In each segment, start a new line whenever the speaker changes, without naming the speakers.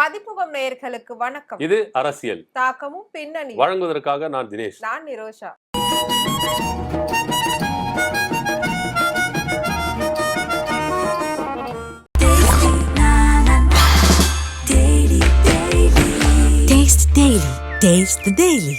பதிமுகம் நேயர்களுக்கு வணக்கம்.
இது அரசியல்.
தாக்கமும் பின்னணி
வழங்குவதற்காக நான் தினேஷ்.
நான் Nirosha.
Taste the Daily. Taste the Daily.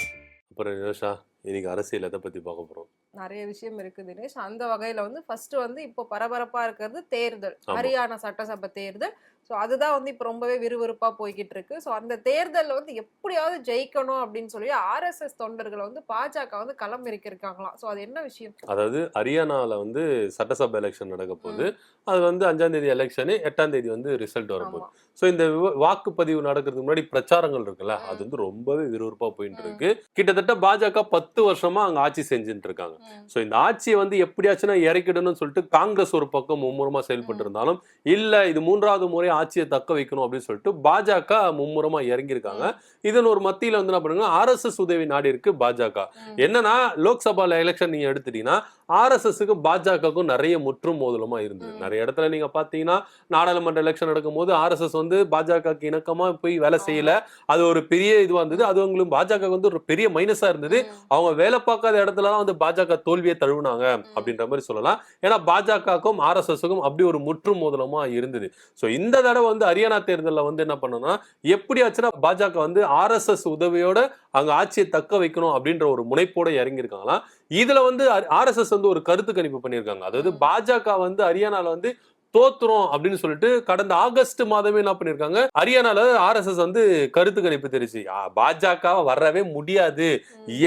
அப்புறம் நிரோஷா இன்னைக்கு அரசியல் எதை பத்தி பார்க்க போறோம்?
நிறைய விஷயம் இருக்கு தினேஷ். அந்த வகையில வந்து ஃபர்ஸ்ட் வந்து இப்போ பரபரப்பா இருக்கிறது தேர்தல். ஹரியானா சட்டசபை தேர்தல். ஸோ அதுதான் வந்து இப்போ ரொம்பவே விறுவிறுப்பா போய்கிட்டு இருக்கு ஸோ அந்த தேர்தலில் வந்து எப்படியாவது ஜெயிக்கணும் அப்படின்னு சொல்லி ஆர்எஸ்எஸ் தொண்டர்களை வந்து பாஜக வந்து களம் இருக்காங்களாம் ஸோ அது என்ன விஷயம்?
அதாவது ஹரியானால வந்து சட்டசபை எலெக்ஷன் நடக்க போகுது. அது வந்து அஞ்சாம் தேதி எலெக்ஷனு எட்டாம் தேதி வந்து ரிசல்ட் வரப்போகுது ஸோ இந்த வாக்குப்பதிவு நடக்கிறதுக்கு முன்னாடி பிரச்சாரங்கள் இருக்குல்ல. அது வந்து ரொம்பவே விறுவிறுப்பா போயிட்டு இருக்கு கிட்டத்தட்ட பாஜக பத்து வருஷமா அங்க ஆட்சி செஞ்சுட்டு இருக்காங்க ஸோ இந்த ஆட்சியை வந்து எப்படியாச்சும் இறக்கிடணும்னு சொல்லிட்டு காங்கிரஸ் ஒரு பக்கம் மும்முரமா செயல்பட்டு இருந்தாலும் இல்ல இது மூன்றாவது முறை ஆட்சியை தக்க வைக்கணும் அப்படின்னு சொல்லிட்டு பாஜக மும்முரமா இறங்கியிருக்காங்க. இதன் ஒரு மத்தியில வந்து என்ன பண்ணுங்க ஆர்எஸ்எஸ் உதவி நாடி இருக்கு பாஜக. என்னன்னா லோக்சபால எலெக்ஷன் நீங்க எடுத்துட்டீங்கன்னா ஆர்எஸ்எஸ்க்கும் பாஜகவுக்கும் நிறைய முற்றும் மோதலுமா இருந்தது. நிறைய இடத்துல நீங்க பாத்தீங்கன்னா நாடாளுமன்ற எலெக்ஷன் நடக்கும் போது ஆர்எஸ்எஸ் வந்து பாஜகவுக்கு இணக்கமா போய் வேலை செய்யல. அது ஒரு பெரிய இதுவா இருந்தது. அது உங்களுக்கு பாஜக வந்து ஒரு பெரிய மைனஸா இருந்தது. அவங்க வேலை பார்க்காத இடத்துல தான் வந்து பாஜக தோல்வியை தழுவுனாங்க அப்படின்ற மாதிரி சொல்லலாம். ஏன்னா பாஜகவுக்கும் ஆர்எஸ்எஸ்க்கும் அப்படி ஒரு முற்று மோதலமா இருந்தது. ஸோ இந்த தடவை வந்து ஹரியானா தேர்தலில் வந்து என்ன பண்ணணும்னா எப்படியாச்சுன்னா பாஜக வந்து ஆர்எஸ்எஸ் உதவியோட அங்க ஆட்சியை தக்க வைக்கணும் அப்படின்ற ஒரு முனைப்போட இறங்கியிருக்காங்களாம். இதுல வந்து ஆர்எஸ்எஸ் வந்து ஒரு கருத்து கணிப்பு பண்ணியிருக்காங்க. அதாவது பாஜக வந்து ஹரியானால வந்து தோத்துரும் அப்படின்னு சொல்லிட்டு கடந்த ஆகஸ்ட் மாதமே என்ன பண்ணிருக்காங்க? ஹரியானால ஆர்எஸ்எஸ் வந்து கருத்து கணிப்பு தெரிச்சு பாஜக வரவே முடியாது.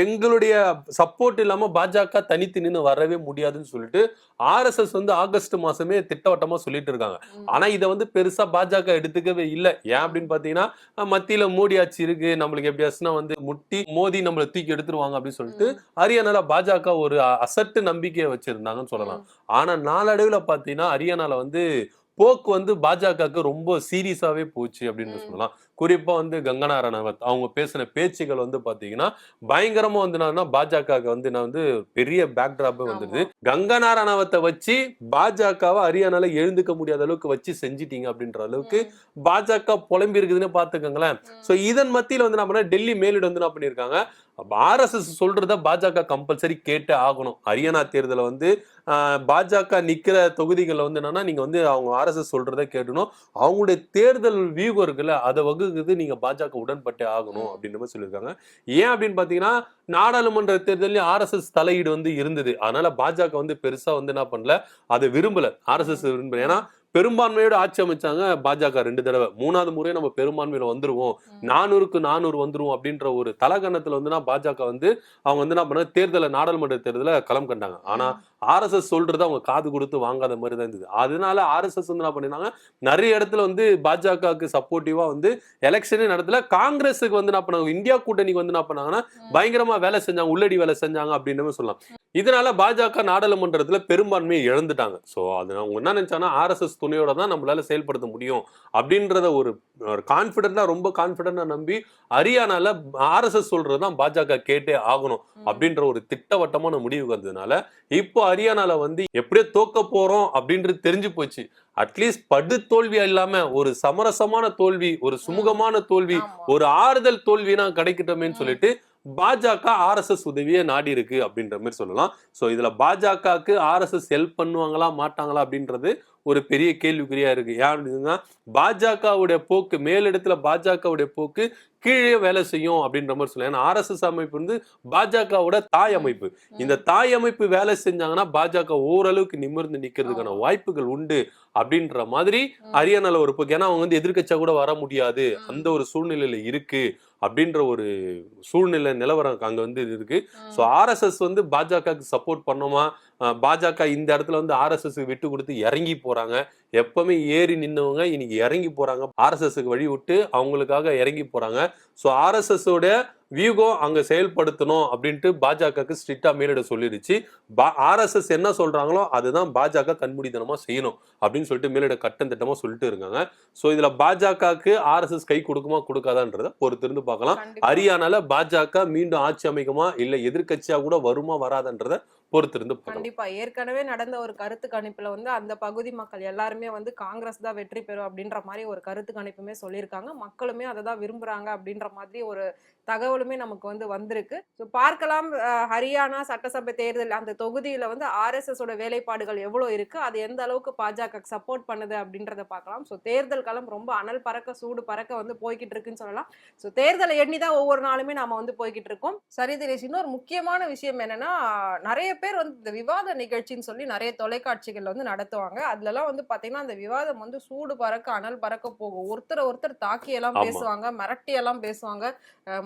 எங்களுடைய சப்போர்ட் இல்லாம பாஜக தனித்து நின்று வரவே முடியாதுன்னு சொல்லிட்டு ஆர்எஸ்எஸ் வந்து ஆகஸ்ட் மாசமே திட்டவட்டமா சொல்லிட்டு இருக்காங்க. ஆனா இதை வந்து பெருசா பாஜக எடுத்துக்கவே இல்லை. ஏன் அப்படின்னு பாத்தீங்கன்னா மத்தியில மோடி ஆட்சி இருக்கு. நம்மளுக்கு எப்படியாச்சுன்னா வந்து முட்டி மோதி நம்மளை தூக்கி எடுத்துருவாங்க அப்படின்னு சொல்லிட்டு ஹரியானால பாஜக ஒரு அசட்டு நம்பிக்கையை வச்சிருந்தாங்கன்னு சொல்லலாம். ஆனா நாளடைவுல பாத்தீங்கன்னா ஹரியானால வந்து போக்கு வந்து பாஜகவுக்கு ரொம்ப சீரியஸாவே போச்சு அப்படின்னு. சொல்லலாம் குறிப்பா வந்து கங்கனா ரணவத் அவங்க பேசின பேச்சுகள் வந்து பாத்தீங்கன்னா பயங்கரமா வந்து என்னன்னா பாஜகவுக்கு வந்து நான் வந்து பெரிய பேக்டிராப்பே வந்துருது கங்கனா ரணவத்தை வச்சு பாஜகவை ஹரியானால எழுந்துக்க முடியாத அளவுக்கு வச்சு செஞ்சிட்டீங்க அப்படின்ற அளவுக்கு பாஜக புலம்பி இருக்குதுன்னு பாத்துக்கோங்களேன். சோ இதன் மத்தியில வந்து என்ன பண்ணா டெல்லி மேலிடம் வந்து என்ன பண்ணிருக்காங்க ஆர்எஸ்எஸ் சொல்றத பாஜக கம்பல்சரி கேட்டே ஆகணும். ஹரியானா தேர்தல வந்து பாஜக நிக்கிற தொகுதிகளில் வந்து என்னன்னா நீங்க வந்து அவங்க ஆர்எஸ்எஸ் சொல்றத கேட்டணும். அவங்களுடைய தேர்தல் வியூகம் இருக்குல்ல அதை வகுக்குது நீங்க பாஜக உடன்பட்டே ஆகணும் அப்படின்ற மாதிரி சொல்லியிருக்காங்க. ஏன் அப்படின்னு பாத்தீங்கன்னா நாடாளுமன்ற தேர்தலையும் ஆர்எஸ்எஸ் தலையீடு வந்து இருந்தது. அதனால பாஜக வந்து பெருசா வந்து என்ன பண்ணல அதை விரும்பல. ஆர்எஸ்எஸ் விரும்பல. ஏன்னா பெரும்பான்மையோட ஆட்சி அமைச்சாங்க பாஜக ரெண்டு தடவை. மூணாவது முறையும் நம்ம பெரும்பான்மையில வந்துருவோம். நானூறுக்கு நானூறு வந்துருவோம் அப்படின்ற ஒரு தலகணத்துல வந்துனா பாஜக வந்து அவங்க வந்து என்ன பண்ண தேர்தலை நாடாளுமன்ற தேர்தல களம் கண்டாங்க. ஆனா ஆர்எஸ்எஸ் சொல்றத அவங்க காது கொடுத்து வாங்காத மாதிரி தான் இருந்தது. அதனால ஆர்எஸ்எஸ் வந்து என்ன பண்ணிருந்தாங்க நிறைய இடத்துல வந்து பாஜகவுக்கு சப்போர்ட்டிவா வந்து எலெக்ஷனே நடத்தல. காங்கிரஸுக்கு வந்து என்ன பண்ணாங்க? இந்தியா கூட்டணிக்கு வந்து என்ன பண்ணாங்கன்னா பயங்கரமா வேலை செஞ்சாங்க உள்ளடி வேலை செஞ்சாங்க அப்படின்னு சொல்லலாம். இதனால பாஜக நாடாளுமன்றத்துல பெரும்பான்மையை இழந்துட்டாங்க. சோ அது அவங்க என்ன நினைச்சாங்கன்னா ஆர்எஸ்எஸ் துணையோட தான் நம்மளால செயல்படுத்த முடியும் அப்படின்றத ஒரு கான்பிடண்டா ரொம்ப கான்பிடண்டா நம்பி ஹரியானால ஆர்எஸ்எஸ் சொல்றதுதான் பாஜக கேட்டே ஆகணும் அப்படின்ற ஒரு திட்டவட்டமான முடிவுக்கு வந்ததுனால இப்போ ஹரியானால வந்து எப்படியோ தோக்க போறோம் அப்படின்றது தெரிஞ்சு போச்சு. அட்லீஸ்ட் படு தோல்வி இல்லாம ஒரு சமரசமான தோல்வி ஒரு சுமூகமான தோல்வி. ஒரு ஆறுதல் தோல்வினா கிடைக்கட்டுமேன்னு சொல்லிட்டு பாஜக ஆர்எஸ்எஸ் உதவியே நாடி இருக்கு அப்படின்ற மாதிரி சொல்லலாம். சோ இதுல பாஜகவுக்கு ஆர்எஸ்எஸ் ஹெல்ப் பண்ணுவாங்களா மாட்டாங்களா அப்படின்றது ஒரு பெரிய கேள்விக்குறியா இருக்கு. அப்படின்னா பாஜகவுடைய போக்கு மேலிடத்துல பாஜகவுடைய போக்கு கீழே வேலை செய்யும் அப்படின்ற மாதிரி சொல்லலாம். ஏன்னா ஆர்எஸ்எஸ் அமைப்பு வந்து பாஜகவோட தாய் அமைப்பு. இந்த தாய் அமைப்பு வேலை செஞ்சாங்கன்னா பாஜக ஓரளவுக்கு நிமிர்ந்து நிக்கிறதுக்கான
ஆமா.
வாய்ப்புகள் உண்டு அப்படின்ற மாதிரி ஹரியானால ஒரு போக்கு ஏன்னா அவங்க வந்து எதிர்க்கட்சியா கூட வர முடியாது. அந்த ஒரு சூழ்நிலையில இருக்கு. அப்படின்ற ஒரு சூழ்நிலை நிலவரம் அங்கே வந்து இருக்கு. ஸோ ஆர்எஸ்எஸ் வந்து பாஜகவுக்கு சப்போர்ட் பண்ணோமா? பாஜக இந்த இடத்துல வந்து ஆர்எஸ்எஸ் விட்டு கொடுத்து இறங்கி போறாங்க. எப்பவுமே ஏறி நின்னவங்க இன்னைக்கு இறங்கி போறாங்க. ஆர்எஸ்எஸ்க்கு வழி விட்டு அவங்களுக்காக இறங்கி போறாங்க. ஸோ ஆர்எஸ்எஸ் வியூகம் அங்க செயல்படுத்தணும் அப்படின்ட்டு பாஜகவுக்கு ஸ்ட்ரிக்டா மேலிட சொல்லிடுச்சு ஆர்எஸ்எஸ் என்ன சொல்றாங்களோ அதுதான் பாஜக கண்மூடித்தனமா செய்யணும் அப்படின்னு சொல்லிட்டு மேலிட கட்டம் திட்டமா சொல்லிட்டு இருக்காங்க. ஸோ இதுல பாஜகவுக்கு ஆர்எஸ்எஸ் கை கொடுக்குமா கொடுக்காதான்றத பொறுத்திருந்து பார்க்கலாம். ஹரியானால பாஜக மீண்டும் ஆட்சி அமைக்குமா இல்ல எதிர்க்கட்சியா கூட வருமா வராதன்றத பொறுத்திருந்து
கண்டிப்பா. ஏற்கனவே நடந்த ஒரு கருத்து கணிப்புல வந்து அந்த பகுதி மக்கள் எல்லாருமே வந்து காங்கிரஸ் தான் வெற்றி பெறும் அப்படின்ற மாதிரி ஒரு கருத்து கணிப்புமே சொல்லியிருக்காங்க. மக்களுமே அதை தான் விரும்புறாங்க அப்படின்ற மாதிரி ஒரு தகவலுமே நமக்கு வந்து வந்திருக்கு. ஸோ பார்க்கலாம் ஹரியானா சட்டசபை தேர்தல் அந்த தொகுதியில வந்து ஆர்எஸ்எஸ் ஓட வேலைப்பாடுகள் எவ்வளோ இருக்கு? அது எந்த அளவுக்கு பாஜக சப்போர்ட் பண்ணுது அப்படின்றத பார்க்கலாம். ஸோ தேர்தல் காலம் ரொம்ப அனல் பறக்க சூடு பறக்க வந்து போய்கிட்டு இருக்குன்னு சொல்லலாம். ஸோ தேர்தலை எண்ணி தான் ஒவ்வொரு நாளுமே நாம வந்து போய்கிட்டு இருக்கோம். சரி தினேஷ் இன்னொரு முக்கியமான விஷயம் என்னன்னா நிறைய பேர் வந்து இந்த விவாத நிகழ்ச்சின்னு சொல்லி நிறைய தொலைக்காட்சிகள் வந்து நடத்துவாங்க. அதுலலாம் வந்து பாத்தீங்கன்னா அந்த விவாதம் வந்து சூடு பறக்க அனல் பறக்க போகும். ஒருத்தரை ஒருத்தர் தாக்கி எல்லாம்
ஆமா.
பேசுவாங்க மிரட்டி எல்லாம் பேசுவாங்க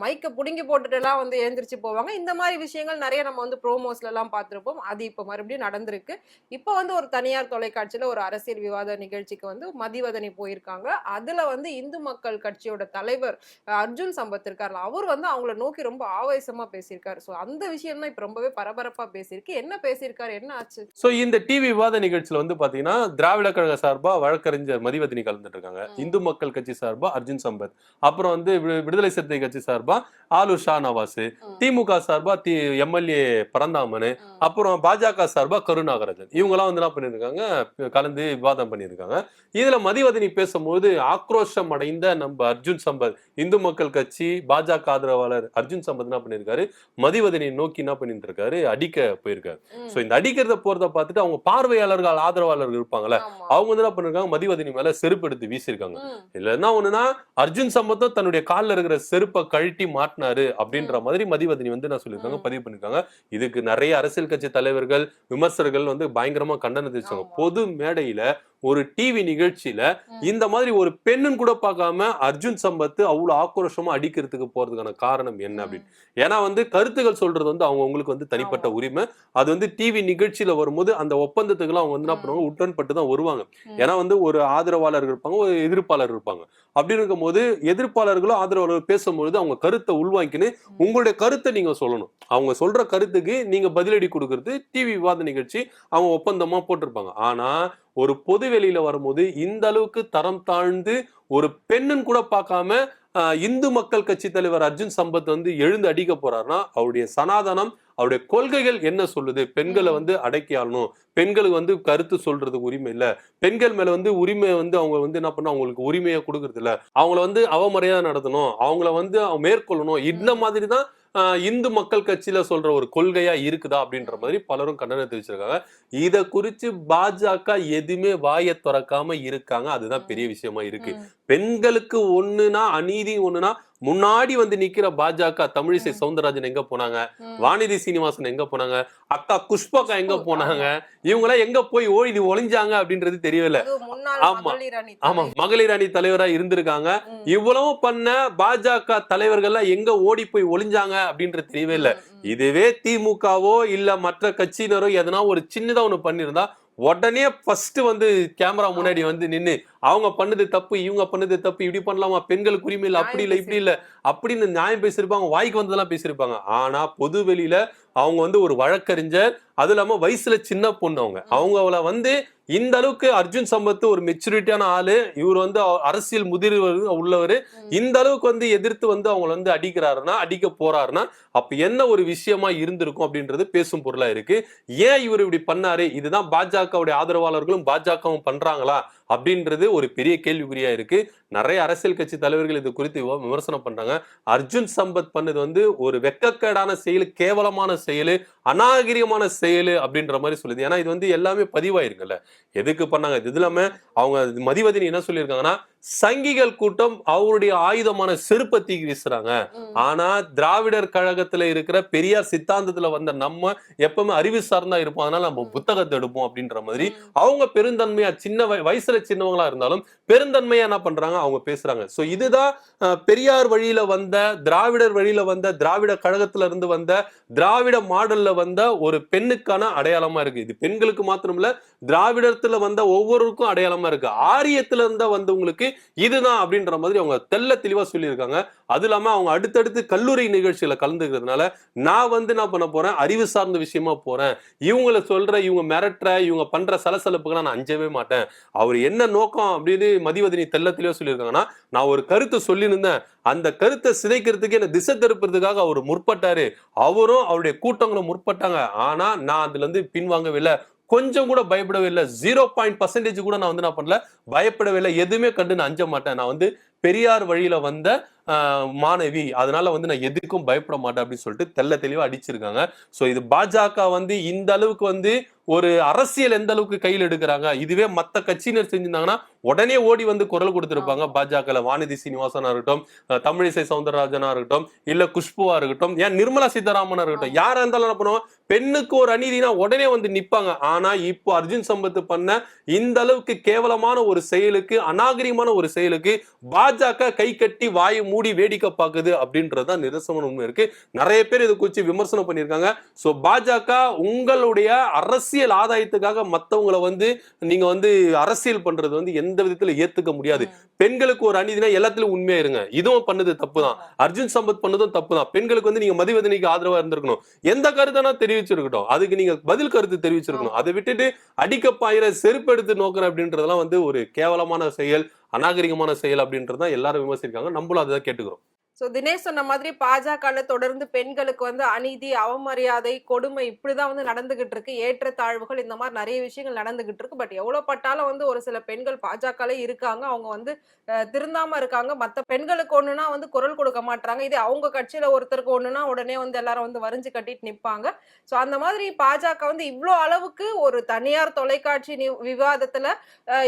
மைக்க புடுங்கி போட்டுட்டு எல்லாம் வந்து எழுந்திரிச்சு போவாங்க. இந்த மாதிரி விஷயங்கள் நிறைய நம்ம வந்து ப்ரோமோஸ்ல எல்லாம் பார்த்திருப்போம் அது இப்ப மறுபடியும் நடந்திருக்கு. இப்போ வந்து ஒரு தனியார் தொலைக்காட்சியில ஒரு அரசியல் விவாத நிகழ்ச்சிக்கு வந்து மதிவதனி போயிருக்காங்க. அதுல வந்து இந்து மக்கள் கட்சியோட தலைவர் அர்ஜுன் சம்பத் இருக்கார்ல அவர் வந்து அவங்கள நோக்கி ரொம்ப ஆவேசமா பேசியிருக்காரு. சோ அந்த விஷயம் தான் இப்ப ரொம்பவே பரபரப்பா பேசியிருக்கு. என்ன பேசியிருக்காரு? என்ன ஆச்சு?
சோ இந்த டிவி விவாத நிகழ்ச்சியில வந்து பாத்தீங்கன்னா திராவிட கழக சார்பா வழக்கறிஞர் மதிவதனி கலந்துட்டு இருக்காங்க. இந்து மக்கள் கட்சி சார்பா அர்ஜுன் சம்பத். அப்புறம் வந்து விடுதலை சிறுத்தை கட்சி சார்பா ஆலு ஷா நவாஸ். திமுக சார்பா தி எம்எல்ஏ பரந்தாமனு. அப்புறம் பாஜக சார்பா கருணாகராஜன் இவங்கெல்லாம் வந்து என்ன பண்ணிருக்காங்க கலந்து விவாதம் பண்ணியிருக்காங்க. இதுல மதிவதனி பேசும்போது ஆக்ரோஷம் அடைந்த நம்ம அர்ஜுன் சம்பத் இந்து மக்கள் கட்சி பாஜக ஆதரவாளர் அர்ஜுன் சம்பத் என்ன பண்ணிருக்காரு மதிவதனை நோக்கி என்ன பண்ணிட்டு இருக்காரு அடிக்க போயிருக்காரு.
ம்.
சோ இந்த அடிக்கிறத போறத பார்த்துட்டு அவங்க பார்வையாளர்கள் ஆதரவாளர்கள் இருப்பாங்கல்ல. அவங்க வந்து என்ன பண்ணிருக்காங்க மதிவதனி மேல செருப்பு எடுத்து வீசியிருக்காங்க
ம்.
இதுல என்ன ஒண்ணுனா அர்ஜுன் சம்பத்தும் தன்னுடைய கால்ல இருக்கிற செருப்பை கழட்டி மாட்டினாரு அப்படின்ற மாதிரி மதிவதனி வந்து நான் சொல்லியிருக்காங்க. பதிவு பண்ணிருக்காங்க இதுக்கு நிறைய அரசியல் கட்சி தலைவர்கள் விமர்சகர்கள் வந்து பயங்கரமா கண்டனம் தெரிவிச்சாங்க. பொது மேடையில ஒரு டிவி நிகழ்ச்சியில. இந்த மாதிரி ஒரு பெண்ணுன்னு கூட பார்க்காம அர்ஜுன் சம்பத் அவ்வளவு ஆக்ரோஷமா அடிக்கிறதுக்கு போறதுக்கான காரணம் என்ன அப்படின்னு. ஏன்னா வந்து கருத்துக்கள் சொல்றது வந்து அவங்க உங்களுக்கு வந்து தனிப்பட்ட. உரிமை. அது வந்து டிவி நிகழ்ச்சியில வரும்போது அந்த ஒப்பந்தத்துக்குலாம் அவங்க வந்து என்ன. பண்ணுவாங்க? உடன்பட்டு தான் வருவாங்க. ஏன்னா வந்து ஒரு ஆதரவாளர் இருப்பாங்க ஒரு எதிர்ப்பாளர் இருப்பாங்க. அப்படி இருக்கும்போது எதிர்ப்பாளர்களும் ஆதரவாளர்கள் பேசும்பொழுது அவங்க கருத்தை உள்வாங்கின்னு உங்களுடைய கருத்தை நீங்க சொல்லணும். அவங்க சொல்ற கருத்துக்கு நீங்க பதிலடி கொடுக்கறது டிவி விவாத நிகழ்ச்சி அவங்க ஒப்பந்தமா போட்டிருப்பாங்க. ஆனா ஒரு பொது வெளியில வரும்போது இந்த அளவுக்கு தரம் தாழ்ந்து ஒரு பெண்ணுன்னு கூட பார்க்காம இந்து மக்கள் கட்சி தலைவர் அர்ஜுன் சம்பத் வந்து எழுந்து அடிக்க போறாருன்னா அவருடைய சனாதனம் அவருடைய கொள்கைகள் என்ன சொல்லுது? பெண்களை. வந்து அடக்கி ஆளணும். பெண்களுக்கு வந்து கருத்து சொல்றதுக்கு உரிமை இல்ல. பெண்கள் மேல வந்து உரிமை வந்து அவங்க வந்து என்ன பண்ணணும்? அவங்களுக்கு உரிமையை கொடுக்கறது இல்ல அவங்கள வந்து அவமரியாதை நடத்தணும். அவங்கள வந்து அவங்க மேற்கொள்ளணும். இந்த. மாதிரி தான் இந்து மக்கள் கட்சியில சொல்ற ஒரு கொள்கையா இருக்குதா அப்படின்ற மாதிரி பலரும் கண்டனம் தெரிவிச்சிருக்காங்க. இத குறிச்சு பாஜக எதுவுமே வாயை திறக்காம இருக்காங்க. அதுதான் பெரிய விஷயமா இருக்கு. பெண்களுக்கு ஒண்ணுனா அநீதி ஒண்ணுனா முன்னாடி வந்து நிக்கிற பாஜக தமிழிசை. சவுந்தரராஜன் எங்க போனாங்க. வானதி சீனிவாசன் எங்க போனாங்க அக்கா புஷ்பகா எங்க போனாங்க இவங்க எல்லாம் எங்க போய் ஓடி ஒளிஞ்சாங்க அப்படின்றது தெரியல ஆமா. ஆமா. மகளிர் அணி தலைவரா இருந்திருக்காங்க. இவ்வளவு பண்ண பாஜக தலைவர்கள்லாம் எங்க ஓடி போய் ஒளிஞ்சாங்க அப்படின்றது தெரியவே இல்ல. இதுவே திமுகவோ இல்ல மற்ற கட்சியினரோ எதனா ஒரு சின்னதா ஒண்ணு பண்ணிருந்தா உடனே ஃபர்ஸ்ட் வந்து கேமரா முன்னாடி வந்து நின்னு அவங்க பண்ணது தப்பு இவங்க பண்ணது தப்பு இப்படி பண்ணலாமா? பெண்களுக்கு உரிமை இல்ல அப்படி இல்ல இப்படி இல்ல. அப்படின்னு நியாயம் பேசியிருப்பாங்க வாய்க்கு வந்ததெல்லாம் பேசியிருப்பாங்க. ஆனா பொது வெளியில அவங்க வந்து ஒரு வழக்கறிஞர் அது இல்லாம வயசுல சின்ன பொண்ணு அவங்க. அவங்க அவளை வந்து இந்த அளவுக்கு அர்ஜுன் சம்பத் ஒரு மெச்சூரிட்டியான ஆளு இவர் வந்து அரசியல் முதிர்வு உள்ளவர். இந்த அளவுக்கு வந்து எதிர்த்து வந்து அவங்கள வந்து அடிக்கிறாருன்னா அடிக்க போறாருன்னா அப்ப என்ன ஒரு விஷயமா இருந்திருக்கும் அப்படின்றது பேசும் பொருளா இருக்கு. ஏன் இவர் இப்படி பண்ணாரு? இதுதான் பாஜகவுடைய ஆதரவாளர்களும் பாஜகவும் பண்றாங்களா? அப்படின்றது ஒரு பெரிய கேள்விக்குறியா இருக்கு. நிறைய அரசியல் கட்சி தலைவர்கள் இது குறித்து விமர்சனம் பண்றாங்க. அர்ஜுன் சம்பத் பண்ணது வந்து ஒரு வெக்கக்கேடான செயல் கேவலமான செயல் அநாகரிகமான செயல் அப்படின்ற மாதிரி சொல்லுது. ஏன்னா இது வந்து எல்லாமே பதிவாயிருக்குல்ல. எதுக்கு பண்ணாங்க? இது இல்லாம அவங்க மதிவதினி என்ன சொல்லியிருக்காங்கன்னா சங்கிகள் கூட்டம் அவருடைய ஆயுதமான செருப்பை தூக்கி வீசுறாங்க. ஆனா திராவிடர் கழகத்துல இருக்கிற பெரியார் சித்தாந்தத்துல வந்த நம்ம எப்பவுமே அறிவு சார்ந்தா இருப்போம் அதனால நம்ம. புத்தகத்தை எடுப்போம் அப்படின்ற மாதிரி. அவங்க பெருந்தன்மையா சின்ன வய- வயசுல சின்னவங்களா இருந்தாலும் பெருந்தன்மையா என்ன பண்றாங்க அவங்க பேசுறாங்க சோ இதுதான் பெரியார் வழியில வந்த திராவிடர் வழியில வந்த திராவிட கழகத்துல இருந்து வந்த திராவிட மாடல்ல வந்த ஒரு பெண்ணுக்கான அடையாளமா இருக்கு இது பெண்களுக்கு மாத்திரம் இல்ல திராவிடத்துல வந்த ஒவ்வொருவருக்கும் அடையாளமா இருக்கு ஆரியத்துல இருந்த வந்தவங்களுக்கு இதுதான் அப்படின்ற மாதிரி அவங்க தெள்ள தெளிவா சொல்லியிருக்காங்க. அது இல்லாம அவங்க அடுத்தடுத்து கல்லூரி நிகழ்ச்சியில கலந்துக்கிறதுனால நான் வந்து என்ன பண்ண போறேன்? அறிவு சார்ந்த விஷயமா போறேன். இவங்கள சொல்ற இவங்க மிரட்டுற இவங்க பண்ற சலசலப்புகளை நான் அஞ்சவே மாட்டேன். அவர் என்ன நோக்கம் அப்படின்னு மதிவதனி தெள்ள தெளிவா சொல்லியிருக்காங்கன்னா நான் ஒரு கருத்தை சொல்லியிருந்தேன். அந்த கருத்தை சிதைக்கிறதுக்கு என்ன திசை திருப்புறதுக்காக அவர் முற்பட்டாரு. அவரும் அவருடைய கூட்டங்களும் முற்பட்டாங்க. ஆனா நான் அதுல இருந்து பின்வாங்கவில்லை கொஞ்சம் கூட பயப்படவே இல்லை. ஜீரோ பாயிண்ட் பர்சன்டேஜ் கூட நான் வந்து நான் பண்ணல. பயப்படவே இல்லை. எதுவுமே கண்டு நான் அஞ்ச மாட்டேன். நான் வந்து பெரியார் வழியில வந்த மாணவி. அதனால வந்து நான் எதுக்கும் பயப்பட மாட்டேன் அப்படின்னு சொல்லிட்டு தெள்ள தெளிவா அடிச்சிருக்காங்க. ஸோ இது பாஜக வந்து இந்த அளவுக்கு வந்து ஒரு அரசியல் எந்த அளவுக்கு கையில் எடுக்கிறாங்க? இதுவே மத்த கட்சியினர் செஞ்சிருந்தாங்கன்னா உடனே ஓடி வந்து குரல் கொடுத்திருப்பாங்க. பாஜக வானதி சீனிவாசனா இருக்கட்டும் தமிழிசை சவுந்தரராஜனா இருக்கட்டும் இல்ல குஷ்புவா இருக்கட்டும் ஏன் நிர்மலா சீதாராமனா இருக்கட்டும் யாரா இருந்தாலும் என்ன பண்ணுவோம் பெண்ணுக்கு ஒரு அநீதினா உடனே வந்து நிப்பாங்க. ஆனா இப்போ அர்ஜுன் சம்பத் பண்ண இந்த அளவுக்கு கேவலமான ஒரு செயலுக்கு அநாகரிகமான ஒரு செயலுக்கு பாஜக கை கட்டி வாயை மூடி வேடிக்கை பார்க்குது அப்படின்றதுதான் நிரசமான உண்மை இருக்கு. நிறைய பேர் இதை குறித்து விமர்சனம் பண்ணியிருக்காங்க. சோ பாஜக உங்களுடைய அரசியல் ஆதாயத்துக்காக மத்தவங்களை வந்து நீங்க வந்து அரசியல் பண்றது வந்து எந்த விதத்துல ஏத்துக்க முடியாது. பெண்களுக்கு ஒரு அநீதினா எல்லாத்துலயும் உண்மையா இருங்க. இதுவும் பண்ணது தப்பு தான் அர்ஜுன் சம்பத் பண்ணதும் தப்பு தான் பெண்களுக்கு வந்து நீங்க மதிவதனைக்கு ஆதரவா இருந்திருக்கணும். எந்த கருத்துனா தெரிவிச்சிருக்கட்டும். அதுக்கு நீங்க பதில் கருத்து தெரிவிச்சிருக்கணும். அதை விட்டுட்டு அடிக்க பாயிர செருப்பு எடுத்து நோக்கிறேன் அப்படின்றதெல்லாம் வந்து ஒரு கேவலமான செயல் அநாகரிகமான செயல் அப்படின்றதான் எல்லாரும் விமர்சிக்காங்க நம்மளும் அதை கேட்டுக்கிறோம்.
ஸோ தினேஷ் சொன்ன மாதிரி பாஜகல தொடர்ந்து பெண்களுக்கு வந்து அநீதி அவமரியாதை கொடுமை இப்படிதான் வந்து நடந்துகிட்டு இருக்கு ஏற்றத்தாழ்வுகள் இந்த மாதிரி நிறைய விஷயங்கள் நடந்துகிட்டு இருக்கு பட் எவ்வளவு பட்டாலும் வந்து ஒரு சில பெண்கள் பாஜகல இருக்காங்க. அவங்க வந்து திருந்தாம இருக்காங்க. மற்ற பெண்களுக்கு ஒண்ணுனா வந்து குரல் கொடுக்க மாட்டாங்க இது அவங்க கட்சியில ஒருத்தருக்கு ஒண்ணுனா உடனே வந்து எல்லாரும் வந்து வரிஞ்சு கட்டிட்டு நிப்பாங்க. ஸோ அந்த மாதிரி பாஜக வந்து இவ்வளோ அளவுக்கு ஒரு தனியார் தொலைக்காட்சி நி- விவாதத்துல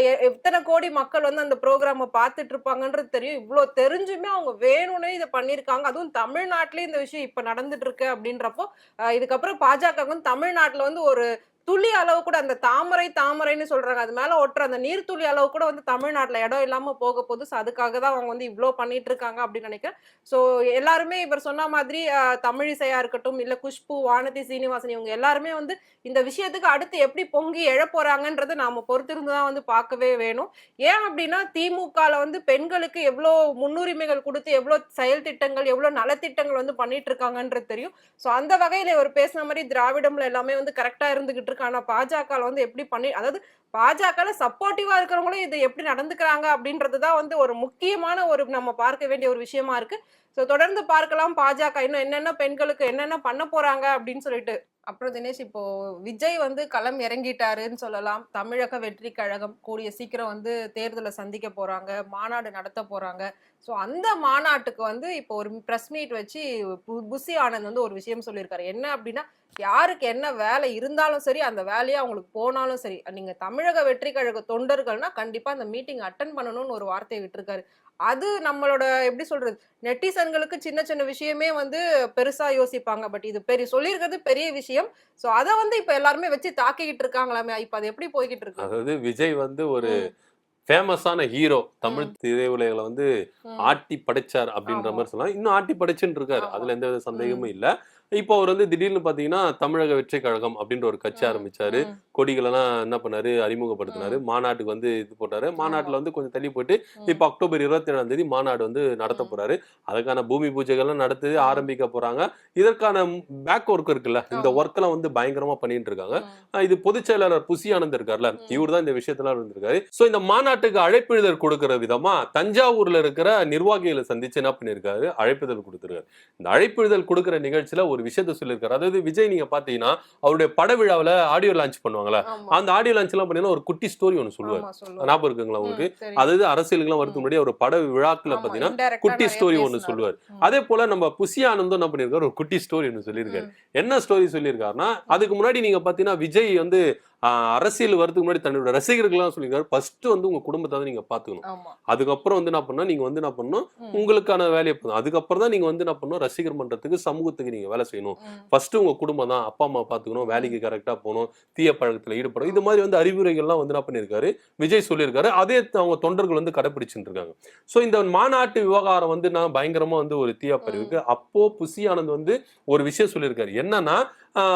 எ- எத்தனை கோடி மக்கள் வந்து அந்த ப்ரோக்ராமை பார்த்துட்டு இருப்பாங்கன்றது தெரியும். இவ்வளோ தெரிஞ்சுமே அவங்க வேணும்னே இதை பண்ணியிருக்காங்க அதுவும் தமிழ்நாட்டிலே இந்த விஷயம் இப்போ நடந்துட்டு இருக்கு அப்படின்றப்போ இதுக்கப்புறம் பாஜக வந்து தமிழ்நாட்டில் வந்து ஒரு துளி அளவு கூட அந்த தாமரை தாமரைன்னு சொல்றாங்க. அது மேல ஒட்டுற அந்த நீர் துளி அளவு கூட வந்து தமிழ்நாட்டில் இடம் இல்லாம போக போகுது. ஸோ அதுக்காக தான் அவங்க வந்து இவ்வளோ பண்ணிட்டு இருக்காங்க அப்படின்னு நினைக்கிறேன். ஸோ எல்லாருமே இவர் சொன்ன மாதிரி தமிழிசையா இருக்கட்டும் இல்ல குஷ்பு வானதி சீனிவாசன் இவங்க எல்லாருமே வந்து இந்த விஷயத்துக்கு அடுத்து எப்படி பொங்கி எழ போறாங்கன்றதை நாம பொறுத்திருந்து தான் வந்து பார்க்கவே வேணும். ஏன் அப்படின்னா திமுகல வந்து பெண்களுக்கு எவ்வளோ முன்னுரிமைகள் கொடுத்து எவ்வளோ செயல் திட்டங்கள் எவ்வளோ நலத்திட்டங்கள் வந்து பண்ணிட்டு இருக்காங்கன்றது தெரியும். ஸோ அந்த வகையில் இவர் பேசின மாதிரி திராவிடம்ல எல்லாமே வந்து கரெக்டா இருந்துகிட்டு இருக்கு ஆனா பாஜக வந்து எப்படி பண்ணி அதாவது பாஜக சப்போர்ட்டிவா இருக்கிறவங்களும் இது எப்படி நடந்துக்கிறாங்க அப்படின்றதுதான் வந்து ஒரு முக்கியமான ஒரு நம்ம பார்க்க வேண்டிய ஒரு விஷயமா இருக்கு. ஸோ தொடர்ந்து பார்க்கலாம். பாஜக இன்னும் என்னென்ன பெண்களுக்கு என்னென்ன பண்ண போறாங்க அப்படின்னு சொல்லிட்டு. அப்புறம் தினேஷ் இப்போ விஜய் வந்து களம் இறங்கிட்டாருன்னு சொல்லலாம். தமிழக வெற்றி கழகம் கூடிய சீக்கிரம் வந்து தேர்தலை சந்திக்க போறாங்க. மாநாடு நடத்த போறாங்க. ஸோ அந்த மாநாட்டுக்கு வந்து இப்போ ஒரு ப்ரெஸ் மீட் வச்சு பு- புசி ஆனந்த் வந்து ஒரு விஷயம் சொல்லியிருக்காரு. என்ன அப்படின்னா யாருக்கு என்ன வேலை இருந்தாலும் சரி அந்த வேலையை அவங்களுக்கு போனாலும் சரி நீங்கள் தமிழக வெற்றி கழக தொண்டர்கள்னா கண்டிப்பாக அந்த மீட்டிங் அட்டன் பண்ணணும்னு ஒரு வார்த்தையை விட்டுருக்காரு. அது நம்மளோட எப்படி சொல்றது நெட்டிசன்களுக்கு சின்ன சின்ன விஷயமே வந்து பெருசா யோசிப்பாங்க. பட் இது பெரிய சொல்லியிருக்கிறது பெரிய விஷயம். சோ அதை வந்து இப்ப எல்லாருமே வச்சு தாக்கிக்கிட்டு இருக்காங்களாமே இப்ப அது எப்படி போய்கிட்டு இருக்கு?
அதாவது விஜய் வந்து ஒரு ஃபேமஸான ஹீரோ தமிழ் திரையுலகில வந்து. ஆட்டி படைச்சார் அப்படின்ற. மாதிரி சொல்லலாம். இன்னும் ஆட்டி படைச்சுன்னு இருக்காரு. அதுல எந்த வித சந்தேகமும் இல்ல. இப்போ அவர் வந்து திடீர்னு பாத்தீங்கன்னா தமிழக வெற்றி கழகம் அப்படின்ற ஒரு கட்சி ஆரம்பிச்சாரு. கொடிகளெல்லாம் என்ன பண்ணாரு? அறிமுகப்படுத்தினாரு. மாநாட்டுக்கு வந்து இது போட்டாரு. மாநாட்டுல வந்து கொஞ்சம் தள்ளி போயிட்டு
ம்.
இப்ப அக்டோபர் இருபத்தி ஏழாம் தேதி மாநாடு வந்து நடத்த. போறாரு. அதுக்கான பூமி பூஜைகள்லாம் நடத்தி. ஆரம்பிக்க போறாங்க. இதற்கான பேக் ஒர்க் இருக்குல்ல இந்த
ஆமா.
ஒர்க் எல்லாம் வந்து பயங்கரமா பண்ணிட்டு இருக்காங்க. இது பொதுச் செயலாளர் புசி ஆனந்த் இருக்கார்ல. இவர் தான் இந்த விஷயத்துல இருந்திருக்காரு. சோ இந்த மாநாட்டுக்கு அழைப்பிதழ் கொடுக்கிற விதமா தஞ்சாவூர்ல இருக்கிற நிர்வாகிகளை சந்திச்சு என்ன பண்ணிருக்காரு அழைப்பிதழ் கொடுத்திருக்காரு. இந்த அழைப்பிதழ் கொடுக்கிற நிகழ்ச்சியில ஒரு விஷயத்த சொல்லியிருக்காரு அதாவது விஜய் நீங்க பாத்தீங்கன்னா அவருடைய பட விழாவுல ஆடியோ லான்ச் பண்ணுவாங்கல்ல
ஆமா.
அந்த ஆடியோ லான்ச் எல்லாம் பாத்தீங்கன்னா ஒரு குட்டி ஸ்டோரி ஒன்னு சொல்லுவாரு. ஞாபகம் இருக்குங்களா உங்களுக்கு. அதாவது அரசியலுக்குலாம் வரதுக்கு. முன்னாடி ஒரு பட விழாக்குல
ஆமா,
பாத்தீங்கன்னா குட்டி ஸ்டோரி ஒன்னு
பேசினாரு.
சொல்லுவாரு. அதே போல நம்ம புசி ஆனந்தும் என்ன பண்ணிருக்காரு ஒரு குட்டி ஸ்டோரி ஒன்னு சொல்லியிருக்காரு. என்ன ஸ்டோரி சொல்லியிருக்காருன்னா அதுக்கு முன்னாடி நீங்க பாத்தீங்கன்னா விஜய் வந்து அரசியல் வரதுக்கு முன்னாடி தன்னோட ரசிகர்கள்லாம் சொல்லியிருக்காரு. ஃபர்ஸ்ட் வந்து உங்க குடும்பத்தை வந்து நீங்க பாத்துக்கணும். அதுக்கப்புறம் வந்து என்ன பண்ணணும்? நீங்க வந்து என்ன பண்ணணும். உங்களுக்கான வேலையை பண்ணணும் அதுக்கப்புறம் தான் நீங்க வந்து என்ன பண்ணணும்? ரசிகர் மன்றத்துக்கு சமூகத்துக்கு நீங்க வேலை செய்யணும். ஃபர்ஸ்ட் உங்க குடும்பம் தான். அப்பா அம்மா பாத்துக்கணும். வேலைக்கு கரெக்டா போகணும். தீய பழக்கத்துல ஈடுபடும் இது மாதிரி வந்து அறிவுரைகள்லாம் வந்து என்ன பண்ணியிருக்காரு? விஜய் சொல்லியிருக்காரு. அதே அவங்க தொண்டர்கள் வந்து கடைபிடிச்சுட்டு இருக்காங்க. சோ இந்த மாநாட்டு விவகாரம் வந்து நான் பயங்கரமா வந்து ஒரு தீயா பறிவுக்கு அப்போ புசி ஆனந்த் வந்து ஒரு விஷயம் சொல்லியிருக்காரு. என்னன்னா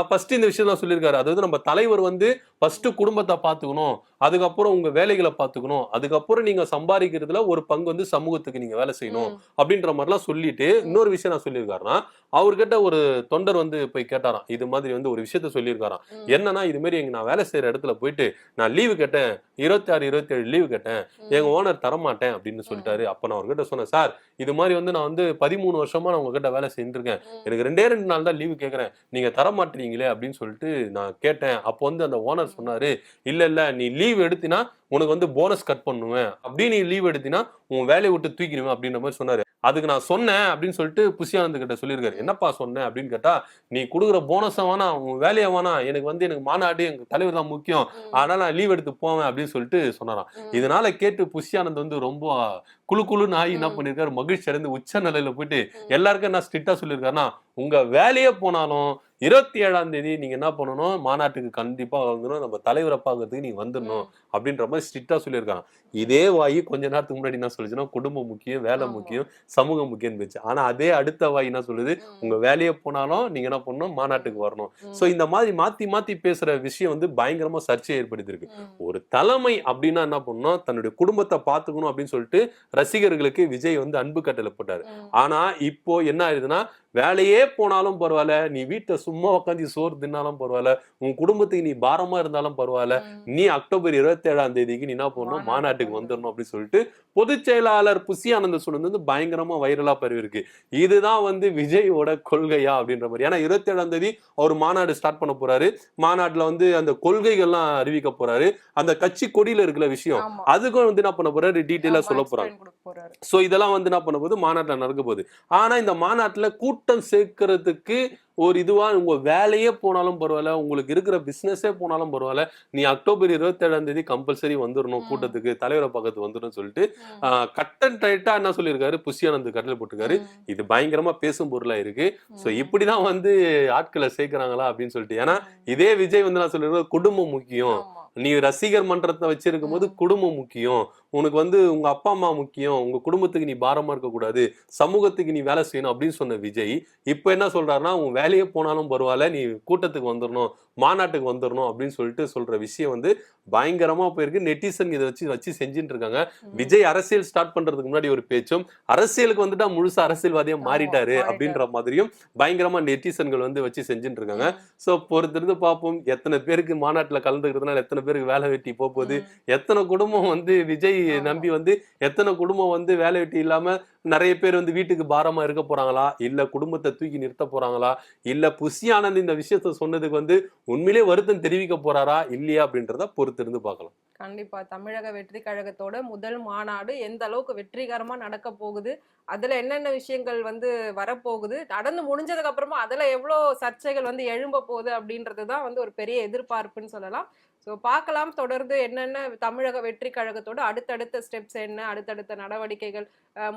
ஃபர்ஸ்ட் இந்த விஷயம் தான் சொல்லியிருக்காரு. அதாவது நம்ம தலைவர் வந்து ஃபர்ஸ்ட் குடும்பத்தை பார்த்துக்கணும். அதுக்கப்புறம் உங்க வேலைகளை பார்த்துக்கணும். அதுக்கப்புறம் நீங்க சம்பாதிக்கிறதுல ஒரு பங்கு வந்து சமூகத்துக்கு நீங்க வேலை செய்யணும். அப்படின்ற மாதிரிலாம் சொல்லிட்டு இன்னொரு விஷயம் நான் சொல்லியிருக்காருன்னா அவர்கிட்ட ஒரு தொண்டர் வந்து போய் கேட்டாராம். இது மாதிரி வந்து ஒரு விஷயத்த சொல்லியிருக்காராம். என்னன்னா இது மாதிரி எங்க நான் வேலை செய்யற இடத்துல போயிட்டு நான் லீவு கேட்டேன். இருபத்தி ஆறு இருபத்தி ஏழு லீவு கேட்டேன். எங்க ஓனர் தரமாட்டேன் அப்படின்னு சொல்லிட்டாரு. அப்ப நான் அவர்கிட்ட சொன்னேன் சார் இது மாதிரி வந்து நான் வந்து பதிமூணு வருஷமா நான் உங்ககிட்ட வேலை
ம்.
எனக்கு ரெண்டே ரெண்டு நாள் தான் லீவு கேட்கறேன். நீங்க தர மாட்டீங்களே அப்படின்னு சொல்லிட்டு நான் கேட்டேன். அப்போ வந்து அந்த ஓனர் சொன்னாரு இல்ல இல்ல நீ லீவ் எடுத்தினா உனக்கு வந்து போனஸ் கட் பண்ணுவேன் அப்படி நீ லீவ் எடுத்தினா உன் வேலையை விட்டு தூக்கிடுவேன் அப்படின்ற மாதிரி சொன்னாரு அதுக்கு நான் சொன்னேன் அப்படின்னு சொல்லிட்டு புஷியானந்த் கிட்ட சொல்லியிருக்காரு என்னப்பா சொன்னேன் அப்படின்னு கேட்டா நீ கொடுக்குற போனஸை வேணாம் உன் வேலையை வேணாம் எனக்கு வந்து எனக்கு மாநாடு எங்க தலைவர் தான் முக்கியம். அதனால நான் லீவ் எடுத்து போவேன் அப்படின்னு சொல்லிட்டு சொன்னாராம். இதனால கேட்டு புஷியானந்த் வந்து ரொம்ப குழு குழுன்னு ஆகி என்ன. பண்ணிருக்காரு மகிழ்ச்சி அடைந்து உச்ச நிலையில போயிட்டு. எல்லாருக்கும் என்ன ஸ்ட்ரிக்டா சொல்லியிருக்காருன்னா உங்க வேலையே போனாலும் இருபத்தி ஏழாம் தேதி நீங்க என்ன பண்ணணும் மாநாட்டுக்கு கண்டிப்பா வந்துடும் நம்ம தலைவரை பார்க்கறதுக்கு நீங்க வந்துடணும். அப்படின்ற மாதிரி ஸ்ட்ரிக்டா சொல்லியிருக்காங்க இதே வாயி கொஞ்ச நேரத்துக்கு முன்னாடி என்ன சொல்லுச்சுன்னா குடும்பம் முக்கியம் வேலை. முக்கியம் சமூகம் முக்கியம் போச்சு ஆனா அதே அடுத்த வாய் என்ன சொல்லுது
ம்.
உங்க வேலையே போனாலும் நீங்க என்ன பண்ணணும் மாநாட்டுக்கு வரணும். சோ இந்த மாதிரி மாத்தி மாத்தி பேசுற விஷயம் வந்து பயங்கரமா சர்ச்சையை ஏற்படுத்தியிருக்கு. ஒரு தலைமை அப்படின்னா என்ன பண்ணணும் தன்னுடைய குடும்பத்தை பார்த்துக்கணும் அப்படின்னு சொல்லிட்டு ரசிகர்களுக்கு விஜய் வந்து அன்பு கட்டளை போட்டாரு
ம்.
ஆனா இப்போ என்ன ஆயிடுதுன்னா வேலையே போனாலும் பரவாயில்ல நீ வீட்டை சும்மா உட்காந்து சோறு தின்னாலும் பரவாயில்ல உன் குடும்பத்துக்கு நீ பாரமா இருந்தாலும் பரவாயில்ல. நீ அக்டோபர் இருபத்தி ஏழாம் தேதிக்கு நீ என்ன பண்ணணும்?
மாநாட்டுக்கு
வந்துடணும் அப்படின்னு சொல்லிட்டு பொதுச் செயலாளர் புசி ஆனந்த சொன்னது வந்து பயங்கரமா வைரலா பரவி இருக்கு இதுதான் வந்து விஜயோட கொள்கையா அப்படின்ற மாதிரி. ஏன்னா இருபத்தி ஏழாம் தேதி அவர் மாநாடு ஸ்டார்ட் பண்ண போறாரு. மாநாட்டுல வந்து அந்த கொள்கைகள்லாம் அறிவிக்க போறாரு. அந்த கட்சி கொடியில இருக்கிற விஷயம். அதுக்கும் வந்து என்ன பண்ண போறாரு? டீட்டெயிலா சொல்ல போறாங்க. சோ இதெல்லாம் வந்து என்ன பண்ண போகுது? மாநாட்டுல நடக்க போகுது. ஆனா இந்த மாநாட்டுல கூட்டம் சேர்க்கறதுக்கு ஒரு இதுவா உங்க வேலையே போனாலும் பரவாயில்ல உங்களுக்கு இருக்கிற பிசினஸே போனாலும் பரவாயில்ல நீ அக்டோபர் இருபத்தி ஏழாம் தேதி கம்பல்சரி வந்துடணும். கூட்டத்துக்கு தலைவரை பக்கத்து வந்துடும் சொல்லிட்டு
ம்.
கட் அண்ட் ரைட்டா என்ன சொல்லியிருக்காரு புஷியானந்த் கட்டளை போட்டிருக்காரு. இது பயங்கரமா பேசும் பொருளா இருக்கு சோ
ம்.
இப்படிதான் வந்து ஆட்களை சேர்க்கறாங்களா அப்படின்னு சொல்லிட்டு ஏன்னா. இதே விஜய் வந்து நான் சொல்லிருக்கேன் குடும்பம் முக்கியம். நீ ரசிகர் மன்றத்தை வச்சிருக்கும் போது. குடும்பம் முக்கியம். உனக்கு வந்து உங்க அப்பா அம்மா முக்கியம். உங்க குடும்பத்துக்கு நீ பாரமா இருக்க கூடாது சமூகத்துக்கு நீ வேலை செய்யணும் அப்படின்னு சொன்ன விஜய் இப்போ என்ன சொல்றாருன்னா உன் வேலையே போனாலும் பரவாயில்ல நீ கூட்டத்துக்கு வந்துடணும் மாநாட்டுக்கு வந்துடணும் அப்படின்னு சொல்லிட்டு சொல்ற விஷயம் வந்து பயங்கரமா போயிருக்கு நெட்டிசன் இதை வச்சு வச்சு செஞ்சுட்டு இருக்காங்க. விஜய் அரசியல் ஸ்டார்ட் பண்றதுக்கு முன்னாடி ஒரு பேச்சும் அரசியலுக்கு வந்துட்டா முழுசா அரசியல்வாதியா
ஆமா,
மாறிட்டாரு. அப்படின்ற மாதிரியும் பயங்கரமா நெட்டிசன்கள் வந்து வச்சு செஞ்சுட்டு இருக்காங்க. சோ பொறுத்திருந்து பார்ப்போம் எத்தனை பேருக்கு மாநாட்டுல கலந்துக்கிறதுனால எத்தனை பேருக்கு வேலை வெட்டி போக போகுது. எத்தனை குடும்பம் வந்து விஜய். நம்பி வந்து எத்தனை குடும்பம் வந்து வேலை வெட்டி இல்லாம நிறைய பேர் வந்து வீட்டுக்கு பாரமா இருக்க போறாங்களா? இல்ல குடும்பத்தை தூக்கி நிறுத்த போறாங்களா? இல்ல புசி ஆனந்த் இந்த விஷயத்த சொன்னதுக்கு வந்து உண்மையிலே வருத்தம் தெரிவிக்க போறாரா? இல்லையா? அப்படின்றத பொறுத்திருந்து பார்க்கலாம்.
கண்டிப்பா. தமிழக வெற்றி கழகத்தோட முதல் மாநாடு எந்த அளவுக்கு வெற்றிகரமா நடக்க போகுது? அதுல என்னென்ன விஷயங்கள் வந்து வரப்போகுது? நடந்து முடிஞ்சதுக்கு அப்புறமா அதுல எவ்வளவு சர்ச்சைகள் வந்து எழும்ப போகுது அப்படின்றது தான் வந்து ஒரு பெரிய எதிர்பார்ப்புன்னு சொல்லலாம். ஸோ பார்க்கலாம் தொடர்ந்து என்னென்ன தமிழக வெற்றி கழகத்தோட அடுத்தடுத்த ஸ்டெப்ஸ் என்ன அடுத்தடுத்த நடவடிக்கைகள்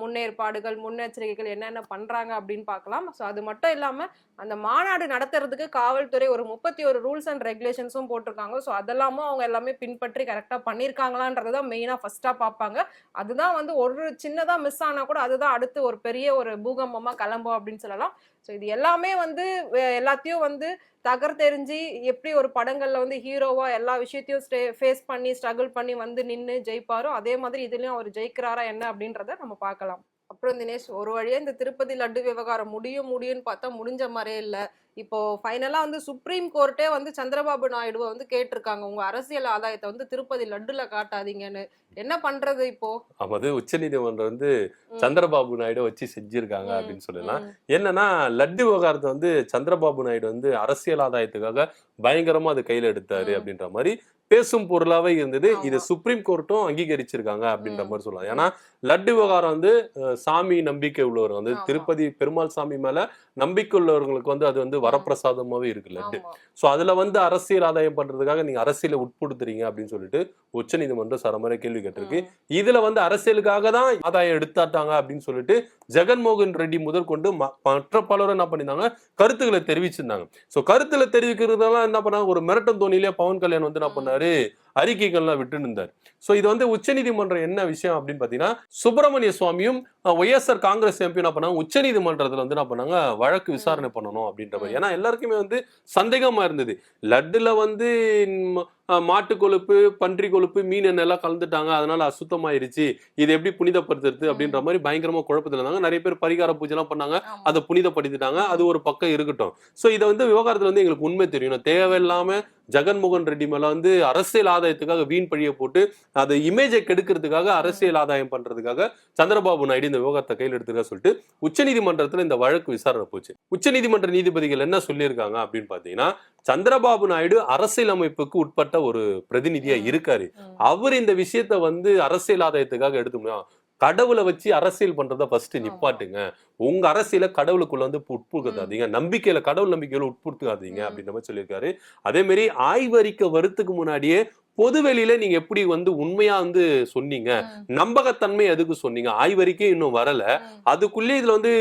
முன்னேற்பாடுகள் முன்னெச்சரிக்கைகள் என்னென்ன பண்ணுறாங்க அப்படின்னு பார்க்கலாம். ஸோ அது மட்டும் இல்லாமல் அந்த மாநாடு நடத்துறதுக்கு காவல்துறை ஒரு முப்பத்தி ஒரு ரூல்ஸ் அண்ட் ரெகுலேஷன்ஸும் போட்டிருக்காங்க. ஸோ அதெல்லாமும் அவங்க எல்லாமே பின்பற்றி கரெக்டாக பண்ணியிருக்காங்களான்றது தான் மெயினாக ஃபஸ்ட்டாக பார்ப்பாங்க. அதுதான் வந்து ஒரு சின்னதாக மிஸ் ஆனால் கூட அதுதான் அடுத்து ஒரு பெரிய ஒரு பூகம்பமாக கிளம்பும் அப்படின்னு சொல்லலாம். ஸோ இது எல்லாமே வந்து எல்லாத்தையும் வந்து தகர்த்தெறிஞ்சு எப்படி ஒரு படங்களில் வந்து ஹீரோவாக எல்லா விஷயத்தையும் ஸ்டே ஃபேஸ் பண்ணி ஸ்ட்ரகிள் பண்ணி வந்து நின்று ஜெயிப்பாரோ அதே மாதிரி இதுலேயும் அவர் ஜெயிக்கிறாரா என்ன அப்படின்றத நம்ம பார்க்கலாம். அப்புறம் தினேஷ் ஒரு வழியாக இந்த திருப்பதி லட்டு விவகாரம் முடியும் முடியும்னு பார்த்தா முடிஞ்ச மாதிரியே இல்லை. இப்போ ஃபைனலா வந்து சுப்ரீம் கோர்ட்டே வந்து சந்திரபாபு நாயுடுவை வந்து கேட்டிருக்காங்க. உங்க அரசியல் ஆதாயத்தை வந்து திருப்பதி லட்டுல காட்டாதீங்கன்னு. என்ன பண்றது இப்போ?
அதாவது உச்சநீதிமன்றம் வந்து
ம்,
சந்திரபாபு நாயுடு வச்சு செஞ்சிருக்காங்க அப்படின்னு சொல்லலாம். என்னன்னா லட்டு விவகாரத்தை வந்து சந்திரபாபு நாயுடு வந்து அரசியல் ஆதாயத்துக்காக பயங்கரமா அது கையில எடுத்தாரு. அப்படின்ற மாதிரி பேசும் பொருளாவே இருந்தது. இதை சுப்ரீம் கோர்ட்டும் அங்கீகரிச்சிருக்காங்க அப்படின்ற. மாதிரி சொல்லலாம். ஏன்னா லட்டு விவகாரம் வந்து சாமி நம்பிக்கை உள்ளவர் வந்து. திருப்பதி பெருமாள் சாமி மேல நம்பிக்கை உள்ளவர்களுக்கு வந்து அது வந்து வரப்பிரசாதமாவே இருக்கு. லட்டு. சோ அதுல வந்து அரசியல் ஆதாயம் பண்றதுக்காக நீங்க அரசியலை உட்படுத்துறீங்க அப்படின்னு சொல்லிட்டு உச்சநீதிமன்றம் சரமறை கேள்வி கேட்டிருக்கு. இதுல வந்து அரசியலுக்காக தான் ஆதாயம் எடுத்தாட்டாங்க அப்படின்னு சொல்லிட்டு ஜெகன்மோகன் ரெட்டி முதற்கொண்டு மற்ற பலரும் என்ன பண்ணியிருந்தாங்க? கருத்துக்களை தெரிவிச்சிருந்தாங்க. சோ கருத்துல தெரிவிக்கிறதெல்லாம் என்ன பண்ணாங்க? ஒரு மிரட்டும் தோணியிலே பவன் கல்யாண் வந்து என்ன. பண்ணாரு? அறிக்கைகள்லாம் விட்டு இருந்தார் சோ இது வந்து உச்சநீதிமன்றம் என்ன விஷயம் அப்படின்னு பாத்தீங்கன்னா சுப்பிரமணிய சுவாமியும் ஒய்எஸ்ஆர் காங்கிரஸ் எம்பி என்ன பண்ணாங்க? உச்சநீதிமன்றத்துல வந்து என்ன பண்ணாங்க? வழக்கு விசாரணை பண்ணணும் அப்படின்ற மாதிரி. ஏன்னா எல்லாருக்குமே வந்து சந்தேகமா இருந்தது. லட்டுல வந்து மாட்டு கொழுப்பு பன்றி கொழுப்பு மீன் எண்ணெய் எல்லாம் கலந்துட்டாங்க. அதனால அசுத்தமாயிருச்சு. இது எப்படி புனிதப்படுத்துறது அப்படின்ற மாதிரி பயங்கரமா குழப்பத்துல இருந்தாங்க. நிறைய பேர் பரிகார பூஜை எல்லாம் பண்ணாங்க. அதை புனிதப்படுத்திட்டாங்க. அது ஒரு பக்கம் இருக்கட்டும். சோ இதை வந்து விவகாரத்துல வந்து எங்களுக்கு உண்மை தெரியணும் தேவையில்லாம ஜெகன்மோகன் ரெட்டி மேல வந்து அரசியல் ஆதாயத்துக்காக வீண் பழிய போட்டு அதை இமேஜை கெடுக்கிறதுக்காக அரசியல் ஆதாயம் பண்றதுக்காக சந்திரபாபு நாயுடு இந்த விவகாரத்தை கையில் எடுத்துக்கா சொல்லிட்டு உச்சநீதிமன்றத்துல இந்த வழக்கு விசாரணை போச்சு. உச்சநீதிமன்ற நீதிபதிகள் என்ன சொல்லியிருக்காங்க அப்படின்னு பாத்தீங்கன்னா சந்திரபாபு நாயுடு அரசியலமைப்புக்கு உட்பட்ட ஒரு பிரதிநிதியா இருக்காரு. அவர் இந்த விஷயத்த வந்து அரசியல் ஆதாயத்துக்காக எடுத்து முடியும். கடவுளை வச்சு அரசியல் பண்றத ஃபர்ஸ்ட் நிப்பாட்டுங்க. உங்க அரசியல கடவுளுக்குள்ள வந்து உட்புடுத்தாதீங்க நம்பிக்கையில கடவுள் நம்பிக்கையில உட்புடுத்தாதீங்க
ம்.
அப்படின்ற மாதிரி சொல்லியிருக்காரு. அதே மாதிரி ஆய்வறிக்கை வரத்துக்கு முன்னாடியே பொது வெளியில நீங்க எப்படி வந்து உண்மையா வந்து சொன்னீங்க. நம்பகத்தன்மை எதுக்கு சொன்னீங்க? ஆய்வறிக்கை இன்னும் வரல. அதுக்குள்ளே இதுல வந்து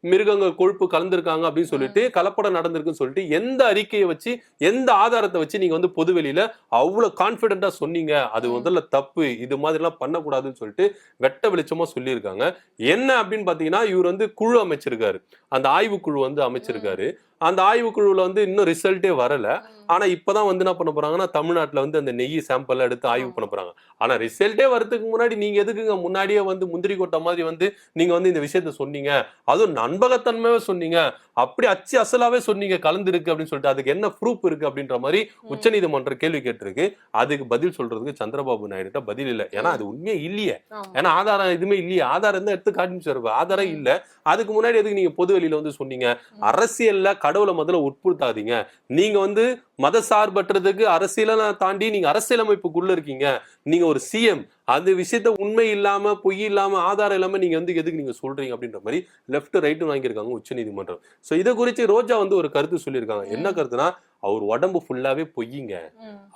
மிருகங்கள் கொழுப்பு கலந்திருக்காங்க அப்படின்னு சொல்லிட்டு கலப்படம் நடந்திருக்குன்னு சொல்லிட்டு எந்த அறிக்கையை வச்சு எந்த ஆதாரத்தை வச்சு நீங்க வந்து பொது வெளியில அவ்வளவு கான்பிடண்டா சொன்னீங்க? அது. முதல்ல தப்பு. இது மாதிரி எல்லாம் பண்ணக்கூடாதுன்னு சொல்லிட்டு வெட்ட வெளிச்சமா சொல்லியிருக்காங்க. என்ன அப்படின்னு பாத்தீங்கன்னா இவர் வந்து குழு அமைச்சிருக்காரு. அந்த ஆய்வு குழு வந்து அமைச்சிருக்காரு. அந்த ஆய்வு குழுவுல வந்து இன்னும் ரிசல்ட்டே வரல. ஆனா இப்பதான் வந்து என்ன பண்ண போறாங்கன்னா தமிழ்நாட்டுல வந்து அந்த நெய் சாம்பிள் எடுத்து ஆய்வு. பண்ண போறாங்க. ஆனா ரிசல்ட்டே வரதுக்கு முன்னாடி நீங்க எதுக்குங்க முன்னாடியே வந்து முந்திரி கொட்டை மாதிரி வந்து நீங்க வந்து இந்த விஷயத்த சொன்னீங்க? அதுவும் நண்பகத்தன்மையாவே சொன்னீங்க. அப்படி அச்சு அசலாவே சொன்னீங்க கலந்துருக்கு அப்படின்னு சொல்லிட்டு அதுக்கு என்ன ப்ரூஃப் இருக்கு அப்படின்ற மாதிரி உச்சநீதிமன்றம் கேள்வி கேட்டிருக்கு. அதுக்கு பதில் சொல்றதுக்கு சந்திரபாபு நாயுடு பதில் இல்ல. ஏன்னா அது உண்மையே இல்லையே. ஏன்னா ஆதாரம் எதுவுமே இல்லையே. ஆதாரம் தான் எடுத்து காட்டிச்சு ஆதாரம் இல்ல. அதுக்கு முன்னாடி எதுக்கு நீங்க பொது வெளியில வந்து சொன்னீங்க? அரசியல்ல கடவுளை முதல்ல உட்படுத்தாதீங்க நீங்க வந்து மத சார்பற்றதுக்கு அரசியலை தாண்டி நீங்க அரசியலமைப்புக்குள்ள இருக்கீங்க. நீங்க ஒரு சிஎம் அந்த விஷயத்த உண்மை இல்லாம பொய் இல்லாம ஆதாரம் இல்லாம நீங்க வந்து எதுக்கு நீங்க சொல்றீங்க அப்படின்ற மாதிரி லெஃப்ட் ரைட்டும் வாங்கியிருக்காங்க உச்சநீதிமன்றம். சோ இதை குறித்து ரோஜா வந்து ஒரு கருத்து சொல்லியிருக்காங்க. என்ன கருத்துனா அவர் உடம்பு ஃபுல்லாவே பொய்யுங்க.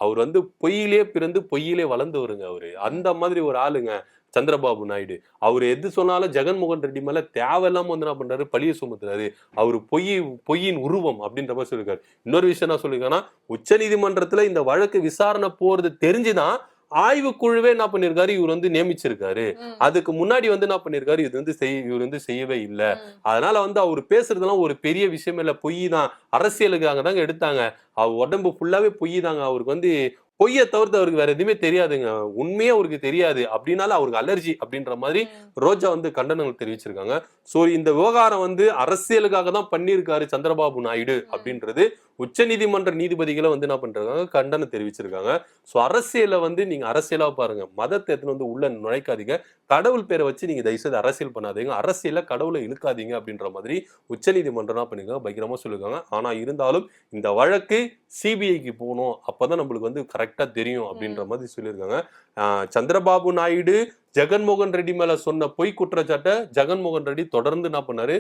அவர் வந்து பொய்யிலே பிறந்து பொய்யிலே வளர்ந்தவருங்க அவரு. அந்த மாதிரி ஒரு ஆளுங்க. சந்திரபாபு நாயுடு. அவர் எது சொன்னாலும் ஜெகன்மோகன் ரெட்டி மேல தேவையில்லாம வந்து என்ன பண்றாரு? பழிய சுமத்துறாரு. அவர் பொய் பொய்யின் உருவம் அப்படின்ற மாதிரி சொல்லியிருக்காரு. இன்னொரு விஷயம் என்ன சொல்லியிருக்காங்கன்னா உச்சநீதிமன்றத்துல இந்த வழக்கு விசாரணை போறது தெரிஞ்சுதான் ஆய்வு குழுவே என்ன பண்ணிருக்காரு இவர் வந்து நியமிச்சிருக்காரு. அதுக்கு முன்னாடி வந்து என்ன பண்ணிருக்காரு இது வந்து செய் இவர் வந்து செய்யவே இல்லை. அதனால வந்து அவர் பேசுறதெல்லாம் ஒரு பெரிய விஷயம் இல்ல. பொய் தான் அரசியலுக்காக தாங்க எடுத்தாங்க. அவர் உடம்பு ஃபுல்லாவே பொய் தாங்க அவருக்கு வந்து பொய்யை தவிர்த்து அவருக்கு வேற எதுவுமே தெரியாதுங்க. உண்மையே அவருக்கு தெரியாது. அப்படின்னால அவருக்கு அலர்ஜி அப்படின்ற மாதிரி. ரோஜா வந்து கண்டனங்கள் தெரிவிச்சிருக்காங்க. சோ இந்த விவகாரம் வந்து அரசியலுக்காக தான் பண்ணியிருக்காரு சந்திரபாபு நாயுடு அப்படின்றது உச்சநீதிமன்ற நீதிபதிகளை வந்து என்ன பண்றாங்க? கண்டனம் தெரிவிச்சிருக்காங்க. சோ அரசியலை வந்து நீங்க அரசியலா பாருங்க. மதத்தை எடுத்துன்னு வந்து உள்ள நுழைக்காதீங்க. கடவுள் பேரை வச்சு நீங்க தயவுசெய்து அரசியல் பண்ணாதீங்க. அரசியல கடவுளை இழுக்காதீங்க அப்படின்ற மாதிரி உச்சநீதிமன்றம் என்ன பண்ணிருக்காங்க பகிரமா சொல்லிருக்காங்க ஆனா இருந்தாலும் இந்த வழக்கு சிபிஐக்கு போகணும். அப்பதான் நம்மளுக்கு வந்து கரெக்டா தெரியும் அப்படின்ற மாதிரி சொல்லியிருக்காங்க. சந்திரபாபு நாயுடு ஜெகன்மோகன் ரெட்டி மேல சொன்ன பொய் குற்றச்சாட்டை ஜெகன்மோகன் ரெட்டி தொடர்ந்து என்ன பண்ணாரு?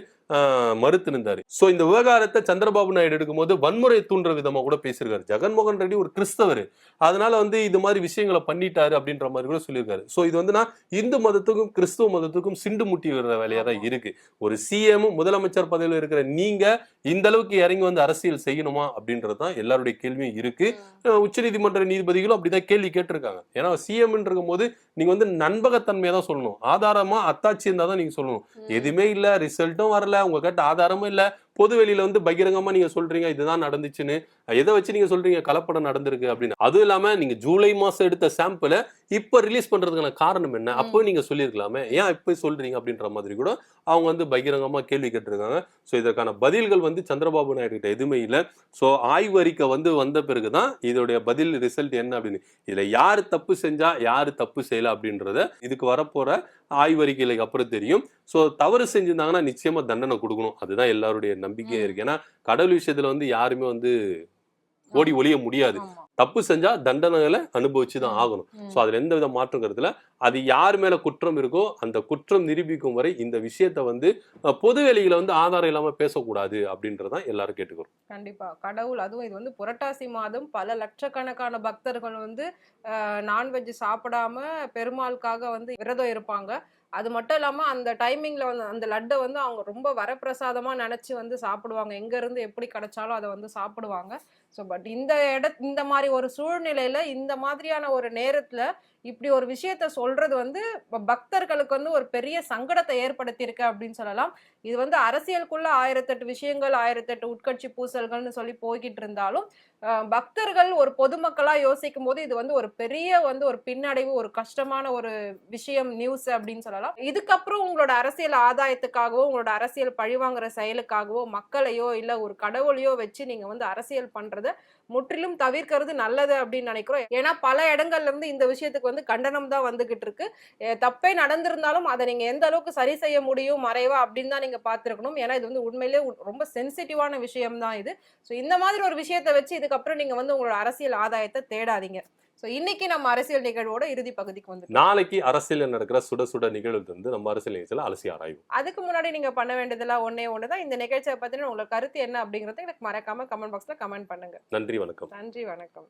மறுத்து நின்றாரு சோ இந்த விவகாரத்தை சந்திரபாபு நாயுடு எடுக்கும்போது வன்முறை தூண்டுற விதமா கூட பேசியிருக்காரு. ஜெகன்மோகன் ரெட்டி ஒரு கிறிஸ்தவர். அதனால வந்து இது மாதிரி விஷயங்களை பண்ணிட்டாரு அப்படின்ற மாதிரி கூட சொல்லியிருக்காரு. சோ இது வந்து நான் இந்து மதத்துக்கும் கிறிஸ்துவ மதத்துக்கும் சிண்டு முட்டி விடுற வேலையா தான் இருக்கு. ஒரு சிஎம் முதலமைச்சர் பதவியில் இருக்கிற நீங்க இந்த அளவுக்கு இறங்கி வந்து அரசியல் செய்யணுமா அப்படின்றது தான் எல்லாருடைய கேள்வியும் இருக்கு. உச்சநீதிமன்ற நீதிபதிகளும் அப்படிதான் கேள்வி கேட்டிருக்காங்க. ஏன்னா சிஎம் இருக்கும் போது நீங்க வந்து நண்பகத்தன்மையை தான் சொல்லணும். ஆதாரமா அத்தாட்சி இருந்தா தான் நீங்க சொல்லணும். எதுவுமே இல்ல ரிசல்ட்டும் வரல உங்க கிட்ட ஆதாரமும் இல்ல. பொது வெளியில வந்து பகிரங்கமா நீங்க சொல்றீங்க இதுதான் நடந்துச்சுன்னு எதை வச்சு நீங்க சொல்றீங்க கலப்படம் நடந்திருக்கு அப்படின்னு. அதுவும் இல்லாம நீங்க ஜூலை மாசம் எடுத்த சாம்பிளை இப்ப ரிலீஸ் பண்றதுக்கான காரணம் என்ன? அப்போ நீங்க சொல்லியிருக்கலாமே. ஏன் இப்ப சொல்றீங்க அப்படின்ற மாதிரி கூட அவங்க வந்து பகிரங்கமா கேள்வி கேட்டிருக்காங்க. சோ இதற்கான பதில்கள் வந்து சந்திரபாபு நாயுடு கிட்ட எதுவுமே இல்ல. சோ ஆய்வு அறிக்கை வந்து வந்த பிறகுதான் இதோடைய பதில் ரிசல்ட் என்ன அப்படின்னு. இதுல யாரு தப்பு செஞ்சா யாரு தப்பு செய்யல அப்படின்றத இதுக்கு வரப்போற ஆய்வறிக்கைகளுக்கு அப்புறம் தெரியும். சோ தவறு செஞ்சிருந்தாங்கன்னா நிச்சயமா தண்டனை கொடுக்கணும். அதுதான் எல்லாருடைய நம்பிக்கையா
ம்.
இருக்கு. ஏன்னா கடவுள் விஷயத்துல வந்து யாருமே வந்து ஓடி ஒளிய முடியாது. தப்பு செஞ்சா தண்டனைகளை அனுபவிச்சுதான்
ம்.
ஆகணும். சோ அதுல எந்த வித மாற்றம் கருத்துல அது யார் மேல குற்றம் இருக்கோ அந்த குற்றம் நிரூபிக்கும் வரை இந்த விஷயத்த வந்து பொது வெளியில வந்து ஆதாரம் இல்லாம பேசக்கூடாது அப்படின்றதான் எல்லாரும் கேட்டுக்கிறோம்.
கண்டிப்பா. கடவுள் அதுவும் இது வந்து புரட்டாசி மாதம் பல லட்சக்கணக்கான பக்தர்கள் வந்து நான்வெஜ் சாப்பிடாம பெருமாளுக்காக வந்து விரதம் இருப்பாங்க. அது மட்டும் இல்லாம அந்த டைமிங்ல வந்து அந்த லட்டை வந்து அவங்க ரொம்ப வரப்பிரசாதமா நினைச்சு வந்து சாப்பிடுவாங்க. எங்க இருந்து எப்படி கிடைச்சாலும் அதை வந்து சாப்பிடுவாங்க. ஸோ பட் இந்த இட இந்த மாதிரி ஒரு சூழ்நிலையில இந்த மாதிரியான ஒரு நேரத்துல இப்படி ஒரு விஷயத்த சொல்றது வந்து பக்தர்களுக்கு வந்து ஒரு பெரிய சங்கடத்தை ஏற்படுத்தியிருக்கு அப்படின்னு சொல்லலாம். இது வந்து அரசியலுக்குள்ள ஆயிரத்தெட்டு விஷயங்கள் ஆயிரத்தெட்டு உட்கட்சி பூசல்கள்னு சொல்லி போய்கிட்டு இருந்தாலும் பக்தர்கள் ஒரு பொதுமக்களா யோசிக்கும் போது இது வந்து ஒரு பெரிய வந்து ஒரு பின்னடைவு ஒரு கஷ்டமான ஒரு விஷயம் நியூஸ் அப்படின்னு சொல்லலாம். இதுக்கப்புறம் உங்களோட அரசியல் ஆதாயத்துக்காகவோ உங்களோட அரசியல் பழிவாங்குற செயலுக்காகவோ மக்களையோ இல்ல ஒரு கடவுளையோ வச்சு நீங்க வந்து அரசியல் பண்ணுறத முற்றிலும் தவிர்க்கிறது நல்லது அப்படின்னு நினைக்கிறோம். ஏன்னா பல இடங்கள்ல இருந்து இந்த விஷயத்துக்கு வந்து கண்டனம் தான் வந்துகிட்டு இருக்கு. தப்பே நடந்திருந்தாலும் அதை நீங்க எந்த அளவுக்கு சரி செய்ய முடியும் மறைவா அப்படின்னு தான் நீங்க பார்த்துருக்கணும். ஏன்னா இது வந்து உண்மையிலேயே ரொம்ப சென்சிட்டிவான விஷயம் தான் இது. ஸோ இந்த மாதிரி ஒரு விஷயத்தை வச்சு இதுக்கப்புறம் நீங்க வந்து உங்களோட அரசியல் ஆதாயத்தை தேடாதீங்க. ஸோ இன்னைக்கு நம்ம அரசியல் நிகழ்வோட இறுதி பகுதிக்கு வந்து
நாளைக்கு அரசியல் நடக்கிற சுட சுட நிகழ்வு வந்து நம்ம அரசியல் நிகழ்ச்சியில அலசி ஆராய்வோம்.
அதுக்கு முன்னாடி நீங்க பண்ண வேண்டியதெல்லாம் ஒண்ணே ஒன்று தான். இந்த நிகழ்ச்சியை பத்தின உங்களோட கருத்து என்ன அப்படிங்கறத எனக்கு மறக்காம கமெண்ட் பாக்ஸ்ல கமெண்ட் பண்ணுங்க.
நன்றி வணக்கம்.
நன்றி வணக்கம்.